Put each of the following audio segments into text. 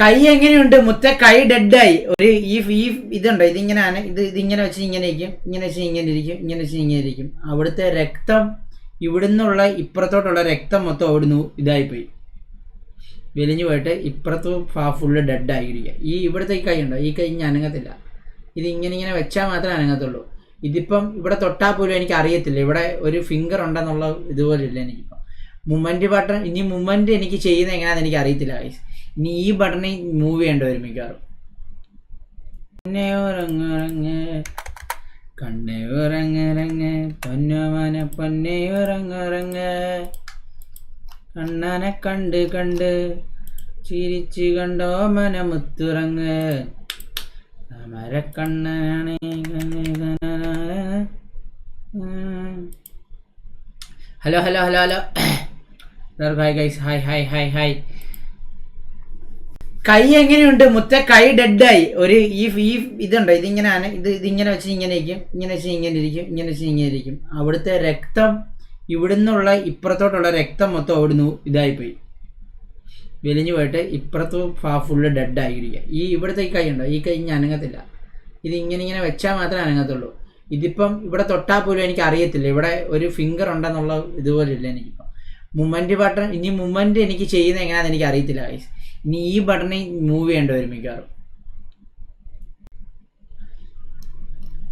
കൈ എങ്ങനെയുണ്ട്? മുത്ത കൈ ഡെഡായി. ഒരു ഈ ഈ ഇതുണ്ടോ? ഇതിങ്ങനെ ആന ഇത് ഇതിങ്ങനെ വെച്ച് ഇങ്ങനെ ഇരിക്കും. ഇങ്ങനെ വെച്ച് ഇങ്ങനെ ഇരിക്കും. ഇങ്ങനെ വെച്ച് ഇങ്ങനെ ഇരിക്കും. അവിടുത്തെ രക്തം ഇവിടുന്നുള്ള ഇപ്പുറത്തോട്ടുള്ള രക്തം മൊത്തം അവിടുന്ന് ഇതായിപ്പോയി. വെലിഞ്ഞു പോയിട്ട് ഇപ്പുറത്തും ഫുള്ള് ഡെഡായിരിക്കുക. ഈ ഇവിടുത്തെ ഈ കൈ ഉണ്ടോ? ഈ കൈ ഇനി അനങ്ങത്തില്ല. ഇത് ഇങ്ങനെ ഇങ്ങനെ വെച്ചാൽ മാത്രമേ അനങ്ങത്തുള്ളൂ. ഇതിപ്പം ഇവിടെ തൊട്ടാൽ പോലും എനിക്ക് അറിയത്തില്ല. ഇവിടെ ഒരു ഫിംഗർ ഉണ്ടെന്നുള്ള ഇതുപോലെ ഇല്ല എനിക്കിപ്പം. മുമ്മന്റ് ബട്ടൺ ഇനി മുമ്മന്റ് എനിക്ക് ചെയ്യുന്നത് എങ്ങനെയാണെന്ന് എനിക്ക് അറിയത്തില്ല. ഇനി ഈ ബട്ടണി മൂവ് ചെയ്യേണ്ടി വരും മിക്കവാറും. കണ്ണേ ഉറങ്ങുറങ്ങ് കണ്ണേ ഉറങ്ങുറങ്ങ് പൊന്നോമന പൊന്നേ ഉറങ്ങുറങ്ങ്. കണ്ണനെ കണ്ട് കണ്ട് ചിരിച്ചു കണ്ടോ മന മുത്തുറങ്ങ്. മരക്കണ്ണനാണ് hello hello hello hello. Hi guys hi hi hi hi കൈ എങ്ങനെയുണ്ട്? മുത്ത കൈ ഡെഡായി. ഒരു ഈ ഈ ഇതുണ്ടോ? ഇതിങ്ങനെ ഇത് ഇതിങ്ങനെ വെച്ച് ഇങ്ങനെ ഇരിക്കും. ഇങ്ങനെ വെച്ച് ഇങ്ങനെ ഇരിക്കും. ഇങ്ങനെ വെച്ച് ഇങ്ങനെ ഇരിക്കും. അവിടുത്തെ രക്തം ഇവിടുന്നുള്ള ഇപ്പുറത്തോട്ടുള്ള രക്തം മൊത്തം അവിടുന്ന് ഇതായിപ്പോയി. വെലിഞ്ഞു പോയിട്ട് ഇപ്പുറത്തും ഫുള്ള് ഡെഡായിരിക്കുക. ഈ ഇവിടുത്തെ ഈ കൈ ഉണ്ടോ? ഈ കൈ ഇനി അനങ്ങത്തില്ല. ഇത് ഇങ്ങനെ ഇങ്ങനെ വെച്ചാൽ മാത്രമേ അനങ്ങത്തുള്ളൂ. ഇതിപ്പം ഇവിടെ തൊട്ടാൽ പോലും എനിക്ക് അറിയത്തില്ല. ഇവിടെ ഒരു ഫിംഗർ ഉണ്ടെന്നുള്ള ഇതുപോലെ ഇല്ല എനിക്കിപ്പം. മുമ്മന്റ് ബട്ടൺ ഇനി മുമ്മന്റ് എനിക്ക് ചെയ്യുന്നത് എങ്ങനെയാണെന്ന് എനിക്ക് അറിയത്തില്ല guys. ഇനി ഈ ബട്ടണിൽ മൂവ് ചെയ്യേണ്ടി വരും മിക്കവാറും.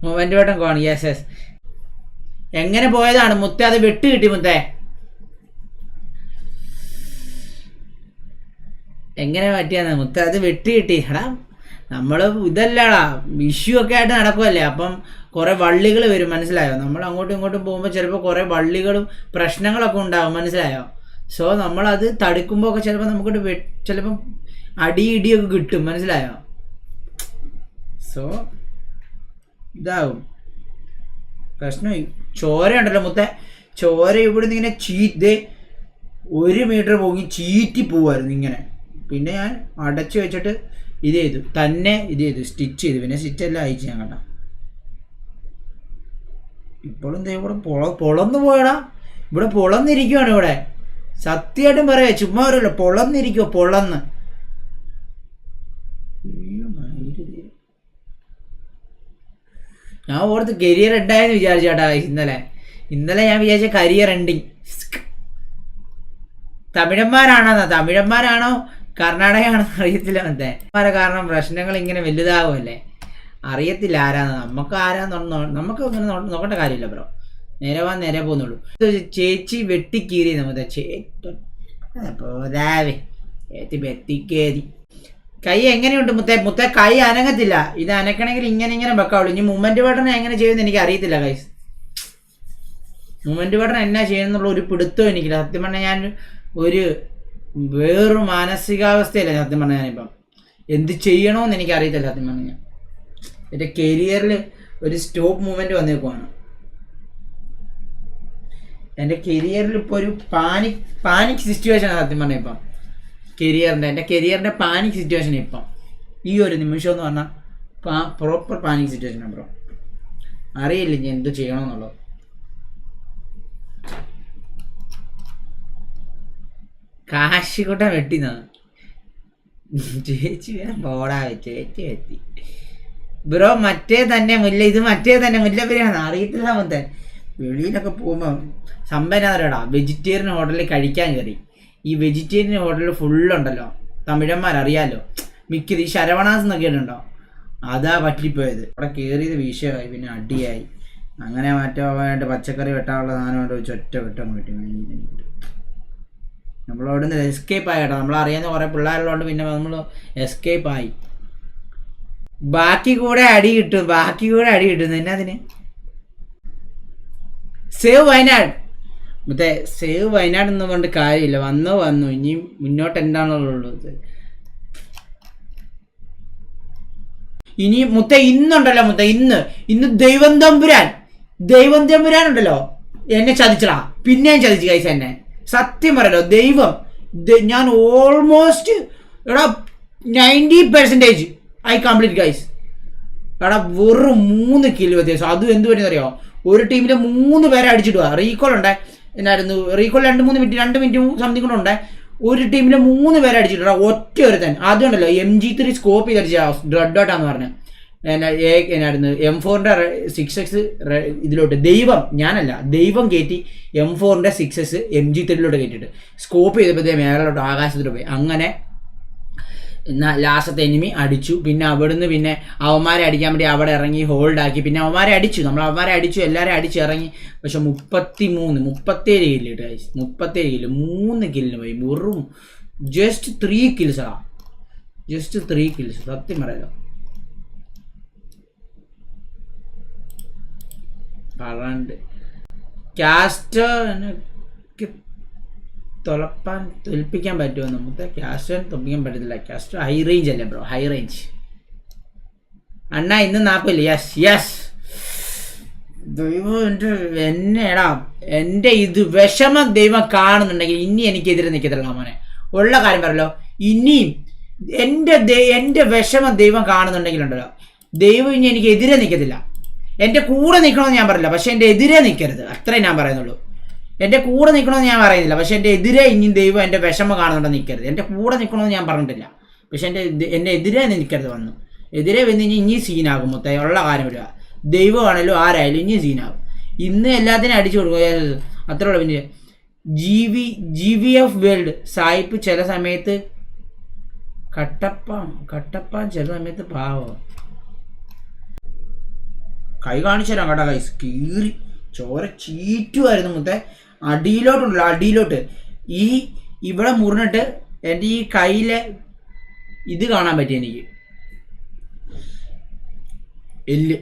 മൂവ്മെന്റ് ബട്ടൺ കോൺ യെസ് യെസ് എങ്ങനെ പോയതാണ്? മുത്തേ അത് വെട്ട് കിട്ടി മുത്തേ. എങ്ങനെ പറ്റിയാന്ന് മുത്ത അത് വെട്ടി കിട്ടി. എടാ നമ്മൾ ഇതല്ലടാ. വിഷു ഒക്കെ ആയിട്ട് നടക്കുമല്ലേ അപ്പം കുറേ വള്ളികൾ വരും. മനസ്സിലായോ? നമ്മൾ അങ്ങോട്ടും ഇങ്ങോട്ടും പോകുമ്പോൾ ചിലപ്പോൾ കുറേ വള്ളികളും പ്രശ്നങ്ങളൊക്കെ ഉണ്ടാവും. മനസ്സിലായോ? സോ നമ്മളത് തടുക്കുമ്പോൾ ഒക്കെ ചിലപ്പോൾ നമുക്ക് ചിലപ്പോ അടി ഇടിയൊക്കെ കിട്ടും. മനസ്സിലായോ? സോ ഇതാവും. പ്രശ്നം ചോര ഉണ്ടല്ലോ മുത്ത. ചോര ഇവിടുന്ന് ഇങ്ങനെ ചീത്ത് ഒരു മീറ്റർ പോയി ചീറ്റി പോവായിരുന്നു ഇങ്ങനെ. പിന്നെ ഞാൻ അടച്ചു വെച്ചിട്ട് ഇത് ചെയ്തു. തന്നെ ഇത് ചെയ്തു. സ്റ്റിച്ച് ചെയ്തു. പിന്നെ സ്റ്റിച്ച് എല്ലാം അയച്ചു ഞാൻ കണ്ട. ഇപ്പോഴും ഇവിടെ പൊള പൊളന്ന് പോയടാ. ഇവിടെ പൊളന്നിരിക്കുവാണ് ഇവിടെ. സത്യമായിട്ടും പറയാ ചുമ്മാ പറയല്ലോ പൊളന്നിരിക്കുവോ പൊളന്ന്. ഞാൻ ഓർത്ത് കരിയർ ഉണ്ടായെന്ന് വിചാരിച്ചേട്ടാ ഇന്നലെ. ഇന്നലെ ഞാൻ വിചാരിച്ച കരിയർ എൻഡിങ് തമിഴന്മാരാണോന്നാ. തമിഴന്മാരാണോ? കർണാടകയാണോ? അറിയത്തില്ല മറ്റേ. കാരണം പ്രശ്നങ്ങൾ ഇങ്ങനെ വലുതാവുമല്ലേ? അറിയത്തില്ല ആരാന്ന്. നമുക്ക് ആരാന്ന് നമുക്ക് ഇങ്ങനെ നോക്കേണ്ട കാര്യമില്ല ബ്രോ. നേരെ വാ നേരെ പോകുന്നുള്ളൂ. ചേച്ചി വെട്ടിക്കീറി നമ്മുടെ പോരാവേ. ചേച്ചി വെട്ടിക്കേരി കൈ എങ്ങനെയുണ്ട് മുത്തേ? മുത്തേ കൈ അനങ്ങത്തില്ല. ഇത് അനക്കണമെങ്കിൽ ഇങ്ങനെ ഇങ്ങനെ വെക്കാവുള്ളൂ ഇനി മൂമെന്റ് ബട്ടൺ എങ്ങനെ ചെയ്യുമെന്ന് എനിക്ക് അറിയത്തില്ല കൈസ് മൂമെന്റ് ബട്ടൺ എന്നാ ചെയ്യുന്നുള്ള ഒരു പിടുത്തവും എനിക്കില്ല. സത്യം പറഞ്ഞാൽ ഞാൻ ഒരു വേറൊരു മാനസികാവസ്ഥയില്ല സത്യം പറഞ്ഞാൽ ഞാനിപ്പം. എന്ത് ചെയ്യണമെന്ന് എനിക്ക് അറിയത്തില്ല സത്യം പറഞ്ഞാൽ എന്റെ കരിയറിൽ ഒരു സ്റ്റോപ്പ് മൂവ്മെന്റ് വന്നേക്കുവാണ്. എന്റെ കരിയറിൽ ഇപ്പോൾ ഒരു പാനിക് പാനിക് സിറ്റുവേഷൻ ആണ് സത്യം പറഞ്ഞാൽ ഇപ്പം. കരിയറിന്റെ എന്റെ കരിയറിന്റെ പാനിക് സിറ്റുവേഷൻ ഇപ്പം. ഈ ഒരു നിമിഷം എന്ന് പറഞ്ഞാൽ പാ പ്രോപ്പർ പാനിക് സിറ്റുവേഷനാണ് ബ്രോ അറിയില്ല ഇനി എന്ത് ചെയ്യണമെന്നുള്ളത് കാശിക്കുട്ട വെട്ടിന്നാണ് ചേച്ചി വേറെ പോടാ ചേച്ചി വെട്ടി. ബ്രോ മറ്റേ തന്നെ മുല്ല ഇത് മറ്റേ തന്നെ മുല്ലപ്പരിയാണ് അറിയത്തില്ല മൊത്തേ വെളിയിലൊക്കെ പോകുമ്പോൾ സമ്പന്നാറിയടാ വെജിറ്റേറിയൻ ഹോട്ടലിൽ കഴിക്കാൻ കയറി ഈ വെജിറ്റേറിയൻ ഹോട്ടലിൽ ഫുള്ളുണ്ടല്ലോ തമിഴന്മാരറിയാലോ മിക്കത് ഈ ശരവണാസ് എന്നൊക്കെ ഉണ്ടോ അതാ പറ്റിപ്പോയത്. അവിടെ കയറിയത് വിഷയമായി പിന്നെ അടിയായി. അങ്ങനെ മറ്റോ വേണ്ട പച്ചക്കറി വെട്ടാനുള്ള സാധനം കൊണ്ട് വെച്ച് ഒറ്റ വെട്ടം കിട്ടി നമ്മളവിടെ നിന്ന് എസ്കേപ്പ് ആയി കേട്ടോ. നമ്മളറിയാവുന്ന കുറേ പിള്ളേരുള്ളതുകൊണ്ട് പിന്നെ നമ്മൾ എസ്കേപ്പ് ആയി. ബാക്കി കൂടെ അടി കിട്ടും. ബാക്കി കൂടെ അടി കിട്ടും. എന്നാ അതിന്? സേവ് വയനാട്. മറ്റേ സേവ് വയനാട് എന്ന് കൊണ്ട് കാര്യമില്ല. വന്നോ വന്നു. ഇനി മുന്നോട്ട് എന്താണുള്ളത് ഇനി മുത്ത ഇന്നുണ്ടല്ലോ മുത്ത ഇന്ന്. ഇന്ന് ദൈവം തമ്പുരാൻ. ദൈവം തമ്പുരാൻ ഉണ്ടല്ലോ. എന്നെ ചതിച്ചടാ. പിന്നെയും ചതിച്ചു കൈസ എന്നെ. സത്യം പറയല്ലോ ദൈവം. ഞാൻ ഓൾമോസ്റ്റ് എടാ ninety percentage I complete guys എടാ വെറും മൂന്ന് കിലോ വ്യത്യാസം. അതും എന്ത് അറിയോ ഒരു ടീമിലെ മൂന്ന് പേരെ അടിച്ചിടുക റീകോൾ ഉണ്ടേ? എന്നായിരുന്നു? റീകോൾ രണ്ട് മൂന്ന് മിനിറ്റ് രണ്ട് മിനിറ്റ് സംതിങ് കൂടെ ഉണ്ടേ? ഒരു ടീമിലെ മൂന്ന് പേരെ അടിച്ചിട്ടാ ഒറ്റ ഒരുത്തൻ അതുകൊണ്ടല്ലോ എം ജി ത്രീ സ്കോപ്പ് ചെയ്ത് അടിച്ച ഡ്രഡ് ഔട്ടാന്ന് പറഞ്ഞത് എന്നായിരുന്നു? എം ഫോറിന്റെ സിക്സ് എക്സ് ഇതിലോട്ട് ദൈവം ഞാനല്ല ദൈവം കയറ്റി എം ഫോറിന്റെ സിക്സ് എക്സ് എം ജി ത്രീയിലോട്ട് കയറ്റിയിട്ട് സ്കോപ്പ് ചെയ്തപ്പോഴത്തേ മേലോട്ട് ആകാശത്തിലോട്ട് പോയി. അങ്ങനെ ലാസ്റ്റത്തെ എനിമി അടിച്ചു. പിന്നെ അവിടുന്ന് പിന്നെ അവന്മാരെ അടിക്കാൻ വേണ്ടി അവിടെ ഇറങ്ങി ഹോൾഡ് ആക്കി. പിന്നെ അവന്മാരെ അടിച്ചു. നമ്മൾ അവന്മാരെ അടിച്ചു. എല്ലാവരെയും അടിച്ച് ഇറങ്ങി. പക്ഷെ മുപ്പത്തി മൂന്ന് മുപ്പത്തേഴ് കില്ല് guys. മുപ്പത്തേഴ് കില്ല് മൂന്ന് കില്ലിന് പോയി. വെറും ജസ്റ്റ് ത്രീ കിൽസാ ജസ്റ്റ് ത്രീ കിൽസ് സത്യം പറയാലോ. പറയാണ്ട് കാസ്റ്റ് എനിക്ക് തുളപ്പാൻ തോൽപ്പിക്കാൻ പറ്റുമോ നമുക്ക് ക്യാസ്റ്റ് തോൽപ്പിക്കാൻ പറ്റത്തില്ല. ക്യാസ്റ്റ് ഹൈ റേഞ്ച് അല്ലേ ബ്രോ ഹൈ റേഞ്ച് അണ്ണാ ഇന്ന് നാൽപ്പതില്ല യെസ് യെസ് ദൈവം എന്റെ എന്നെടാ എന്റെ ഇത് വിഷമം ദൈവം കാണുന്നുണ്ടെങ്കിൽ ഇനി എനിക്കെതിരെ നിൽക്കത്തില്ല മോനെ. ഉള്ള കാര്യം പറയല്ലോ ഇനിയും എന്റെ എന്റെ വിഷമം ദൈവം കാണുന്നുണ്ടെങ്കിലുണ്ടല്ലോ. ദൈവം ഇനി എനിക്ക് എതിരെ നിൽക്കത്തില്ല എന്റെ കൂടെ നിൽക്കണമെന്ന് ഞാൻ പറയില്ല പക്ഷെ എന്റെ എതിരെ നിൽക്കരുത് അത്രേ ഞാൻ പറയുന്നുള്ളൂ. എന്റെ കൂടെ നിൽക്കണമെന്ന് ഞാൻ പറയുന്നില്ല പക്ഷെ എന്റെ എതിരെ ഇനി ദൈവം എന്റെ വിഷമം കാണുന്നുണ്ടെന്ന് നിൽക്കരുത് എന്റെ കൂടെ നിൽക്കണമെന്ന് ഞാൻ പറഞ്ഞിട്ടില്ല. പക്ഷെ എന്റെ എന്റെ എതിരെ നിൽക്കരുത് വന്നു. എതിരെ വന്ന് ഇനി ഇനി സീനാകും മൊത്തം. ഉള്ള കാര്യം വരിക. ദൈവമാണല്ലോ ആരായാലും ഇനി സീനാകും. ഇന്ന് എല്ലാത്തിനും അടിച്ചു കൊടുക്കുക. ഉള്ള. പിന്നെ G V G V F world സായിപ്പ് ചില സമയത്ത് കട്ടപ്പാൻ കട്ടപ്പാൻ ചില സമയത്ത് പാവം. കൈ കാണിച്ചു തരാം കേട്ടോ കൈസ് കീറി. ചോര ചീറ്റുമായിരുന്നു മുത്തേ. അടിയിലോട്ടുണ്ടല്ലോ അടിയിലോട്ട്. ഈ ഇവിടെ മുറിഞ്ഞിട്ട് എന്റെ ഈ കയ്യിലെ ഇത് കാണാൻ പറ്റി എനിക്ക്. എല്ല്.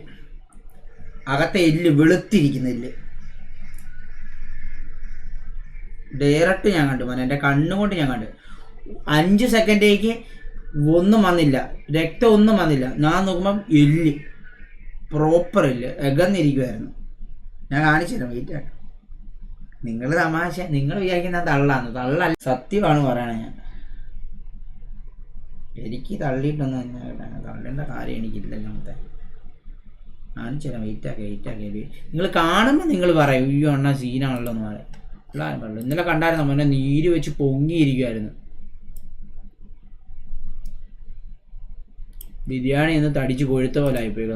അകത്തെ എല്ല് വെളുത്തിരിക്കുന്ന എല്ല്. ഡയറക്റ്റ് ഞാൻ കണ്ടു മോനെ എന്റെ കണ്ണുകൊണ്ട് ഞാൻ കണ്ടു. അഞ്ച് സെക്കൻഡേക്ക് ഒന്നും വന്നില്ല. രക്തം ഒന്നും വന്നില്ല. ഞാൻ നോക്കുമ്പം എല്ല്. പ്രോപ്പർ എല്ല്. എകന്നിരിക്കുമായിരുന്നു ഞാൻ കാണിച്ചു തരാം വെയിറ്റ് ആട്ടോ നിങ്ങൾ തമാശ നിങ്ങൾ വിചാരിക്കുന്ന തള്ളാന്ന്. തള്ളല്ല സത്യമാണ് പറയണേ ഞാൻ. എനിക്ക് തള്ളിയിട്ടൊന്നും ഞാൻ തള്ളേണ്ട കാര്യം എനിക്കില്ലല്ലോ മൊത്തം ഞാൻ ചില വെയിറ്റ് ആക്കി വെയിറ്റ് ആക്കി നിങ്ങൾ കാണുമ്പോൾ നിങ്ങൾ പറയും അയ്യോ അണ്ണാ സീനാണല്ലോ എന്ന് പറയും. എല്ലാവരും പറഞ്ഞു ഇന്നലെ കണ്ടായിരുന്നു മോനെ നീര് വെച്ച് പൊങ്ങിയിരിക്കുമായിരുന്നു ബിരിയാണി ഒന്ന് തടിച്ച് കൊഴുത്ത പോലെ ആയിപ്പോയി.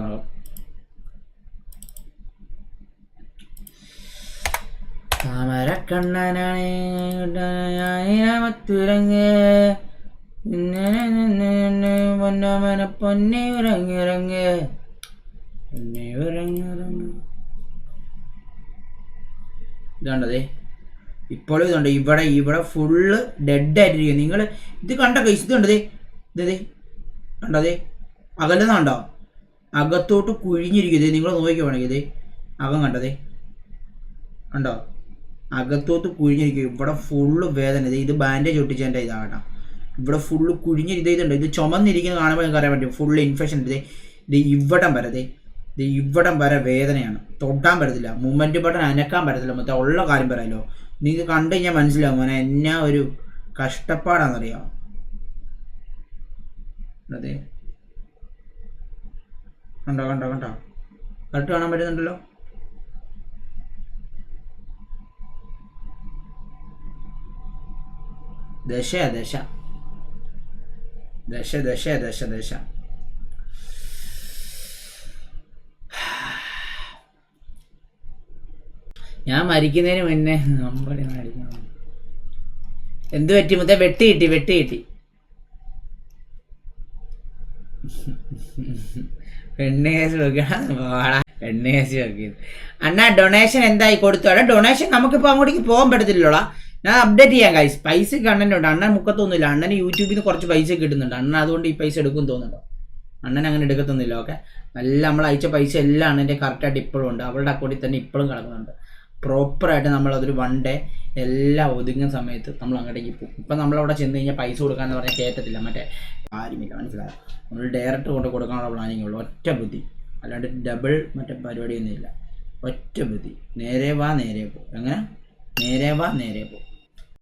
ഉറങ്ങിറങ്ങ് ഇതുണ്ടതേ ഇപ്പോഴും ഇതുണ്ട്. ഇവിടെ ഇവിടെ ഫുള്ള് ഡെഡ് ആയിട്ടിരിക്കും നിങ്ങൾ ഇത് കണ്ട കൈസ് ഇതുണ്ടതേ ഇതേ കണ്ടതേ അകലുന്നുണ്ടോ? അകത്തോട്ട് കുഴിഞ്ഞിരിക്കുന്നത് നിങ്ങൾ നോക്കിക്കോ വേണമെങ്കിൽ ഇതേ അകം കണ്ടതേ കണ്ടോ? അകത്തോട്ട് കുഴിഞ്ഞിരിക്കും ഇവിടെ ഫുള്ള് വേദന. ഇത് ബാൻഡേജ് ഒട്ടിച്ചതിന്റെ ഇതാകട്ടെ. ഇവിടെ ഫുള്ള് കുഴിഞ്ഞിരിത് ഇതുണ്ട്. ഇത് ചുമന്നിരിക്കുന്നത് കാണുമ്പോൾ നിങ്ങൾക്ക് അറിയാൻ പറ്റും. ഫുള്ള് ഇൻഫെക്ഷൻ ഇത് ഇത് ഇവിടം വരെ ഇത് ഇവിടം വരെ വേദനയാണ്. തൊട്ടാൻ പറ്റത്തില്ല. മൂമെന്റ് ബട്ടൺ അനക്കാൻ പറ്റത്തില്ല. മൊത്തം ഉള്ള കാര്യം പറയാലോ നിങ്ങൾക്ക് കണ്ടു കഴിഞ്ഞാൽ മനസ്സിലാവും. മോനെ എന്നാ ഒരു കഷ്ടപ്പാടാണെന്നറിയാം? അതെ. കണ്ടോ കണ്ടോ കണ്ടോ? കറക്റ്റ് കാണാൻ പറ്റുന്നുണ്ടല്ലോ? ദശ ദശ. ദശ ദശ ദശ ദശ. ഞാൻ മരിക്കുന്നതിന് മുന്നേ നമ്മളെ മരിക്കണം എന്ത് പറ്റി മുത്തേ? വെട്ടി കിട്ടി വെട്ടി കിട്ടി. പെണ്ണ് കേസ് വെക്കണം പെണ്ണ് കേസ് അണ്ണാ ഡൊണേഷൻ എന്തായി കൊടുത്തു? ഡൊണേഷൻ നമുക്കിപ്പോൾ അങ്ങോട്ടേക്ക് പോകാൻ പറ്റത്തില്ലോടാ ഞാൻ അപ്ഡേറ്റ് ചെയ്യാം ഗൈസ് പൈസ കണ്ടന്റ് ഉണ്ട് അണ്ണൻ മുക്കത്തൊന്നുമില്ല. അണ്ണന് യൂട്യൂബിൽ നിന്ന് കുറച്ച് പൈസ കിട്ടുന്നുണ്ട് അണ്ണൻ അതുകൊണ്ട് ഈ പൈസ എടുക്കും തോന്നുന്നുണ്ടോ അണ്ണൻ അങ്ങനെ എടുക്കത്തൊന്നുമില്ല ഓക്കെ നല്ല നമ്മൾ അയച്ച പൈസ എല്ലാം അണ്ണന്റെ കറക്റ്റായിട്ട് ഇപ്പോഴും ഉണ്ട്. അവളുടെ അക്കൗണ്ടിൽ തന്നെ ഇപ്പോഴും കിടക്കുന്നുണ്ട്. പ്രോപ്പറായിട്ട് നമ്മൾ അതൊരു വൺ ഡേ എല്ലാം ഒതുങ്ങുന്ന സമയത്ത് നമ്മൾ അങ്ങോട്ടേക്ക് പോകും. ഇപ്പം നമ്മളവിടെ ചെന്ന് കഴിഞ്ഞാൽ പൈസ കൊടുക്കാന്ന് പറഞ്ഞാൽ കേട്ടത്തില്ല മറ്റേ കാര്യമില്ല മനസ്സിലായോ? നമ്മൾ ഡയറക്റ്റ് കൊണ്ട് കൊടുക്കാനുള്ള പ്ലാനിങ് ഉള്ളൂ. ഒറ്റ ബുദ്ധി. അല്ലാണ്ട് ഡബിൾ മറ്റേ പരിപാടിയൊന്നുമില്ല. ഒറ്റ ബുദ്ധി. നേരെ വാ നേരെ പോ. എങ്ങനെ? നേരെ വാ നേരെ പോ.